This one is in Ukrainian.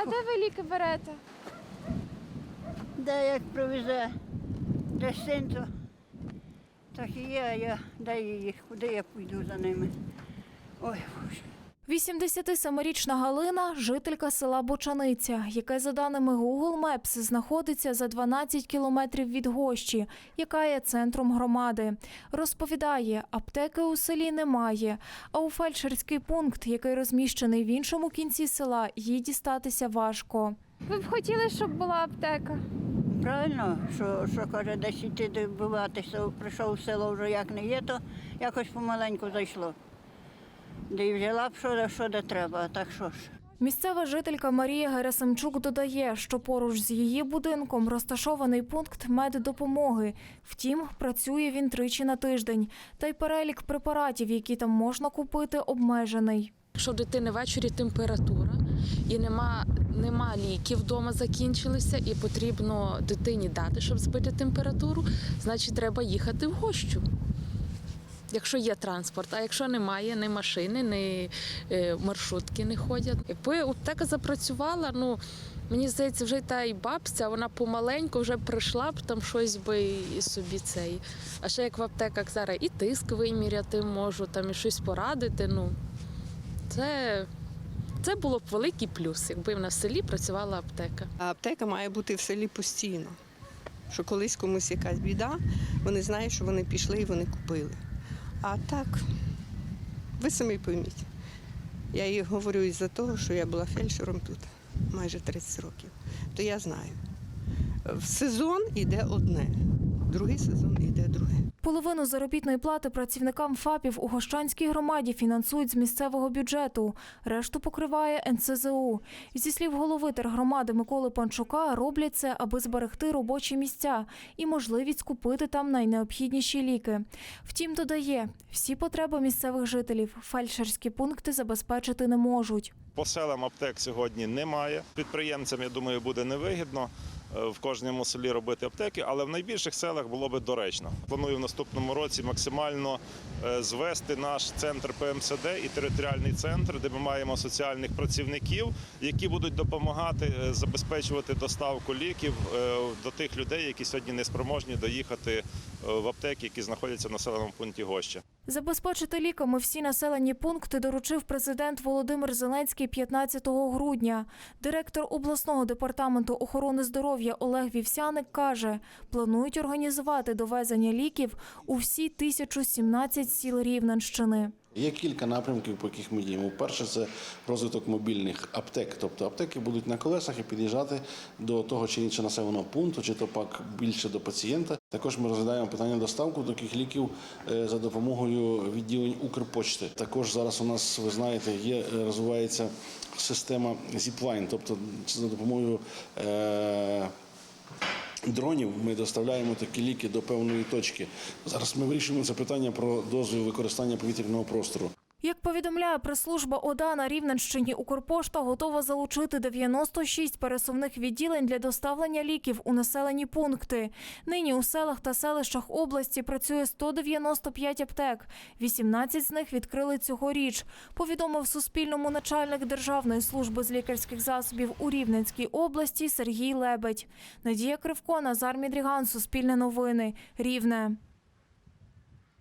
А де ви ліки берете? Де як привезе, де син, так і є, а я де їх, куди я піду за ними. Ой, Боже. 87-річна Галина жителька села Бочаниця, яке, за даними Google Maps, знаходиться за 12 кілометрів від Гощі, яка є центром громади. Розповідає, аптеки у селі немає, а у фельдшерський пункт, який розміщений в іншому кінці села, їй дістатися важко. Ви б хотіли, щоб була аптека? Правильно, що, що каже, десь іти добиватися, прийшов в село вже як не є, то якось помаленьку зайшло. Де й взяла б що, що де треба, а так що ж. Місцева жителька Марія Герасимчук додає, що поруч з її будинком розташований пункт меддопомоги. Втім, працює він тричі на тиждень. Та й перелік препаратів, які там можна купити, обмежений. Якщо в дитини ввечері температура і нема, нема ліків вдома закінчилися, і потрібно дитині дати, щоб збити температуру, значить треба їхати в гощу. Якщо є транспорт, а якщо немає, ні машини, ні е, маршрутки не ходять. Якби аптека запрацювала, ну мені здається, вже та й бабця, вона помаленьку вже прийшла б там щось би і собі цей. А ще як в аптеках зараз і тиск виміряти можу, там і щось порадити. Ну це, це було б великий плюс, якби в нас в селі працювала аптека. А аптека має бути в селі постійно. Що колись комусь якась біда, вони знають, що вони пішли і вони купили. А так, ви самі пойміть. Я їй говорю із-за того, що я була фельдшером тут майже 30 років. То я знаю. В сезон іде одне, другий сезон іде друге. Половину заробітної плати працівникам ФАПів у Гощанській громаді фінансують з місцевого бюджету. Решту покриває НСЗУ. Зі слів голови тергромади Миколи Панчука, роблять це, аби зберегти робочі місця і можливість купити там найнеобхідніші ліки. Втім, додає, всі потреби місцевих жителів фельдшерські пункти забезпечити не можуть. По селам аптек сьогодні немає. Підприємцям, я думаю, буде невигідно в кожному селі робити аптеки, але в найбільших селах було би доречно. Планую в наступному році максимально е, звести наш центр ПМСД і територіальний центр, де ми маємо соціальних працівників, які будуть допомагати е, забезпечувати доставку ліків е, до тих людей, які сьогодні не спроможні доїхати е, в аптеки, які знаходяться в населеному пункті Гоща. Забезпечити ліками всі населені пункти доручив президент Володимир Зеленський 15 грудня. Директор обласного департаменту охорони здоров'я Олег Вівсяник каже, планують організувати довезення ліків у всі 1017 сіл Рівненщини. Є кілька напрямків, по яких ми діємо. Перше це розвиток мобільних аптек. Тобто аптеки будуть на колесах і під'їжджати до того чи іншого населеного пункту, чи то пак більше до пацієнта. Також ми розглядаємо питання доставки таких ліків е, за допомогою відділень Укрпочти. Також зараз у нас, ви знаєте, є е, розвивається система Zipline, тобто за допомогою. Дронів ми доставляємо такі ліки до певної точки. Зараз ми вирішуємо це питання про дозвіл використання повітряного простору. Як повідомляє прес-служба ОДА на Рівненщині, Укрпошта готова залучити 96 пересувних відділень для доставлення ліків у населені пункти. Нині у селах та селищах області працює 195 аптек. 18 з них відкрили цьогоріч. Повідомив Суспільному начальник Державної служби з лікарських засобів у Рівненській області Сергій Лебедь. Надія Кривко, Назар Мідріган, Суспільне новини, Рівне.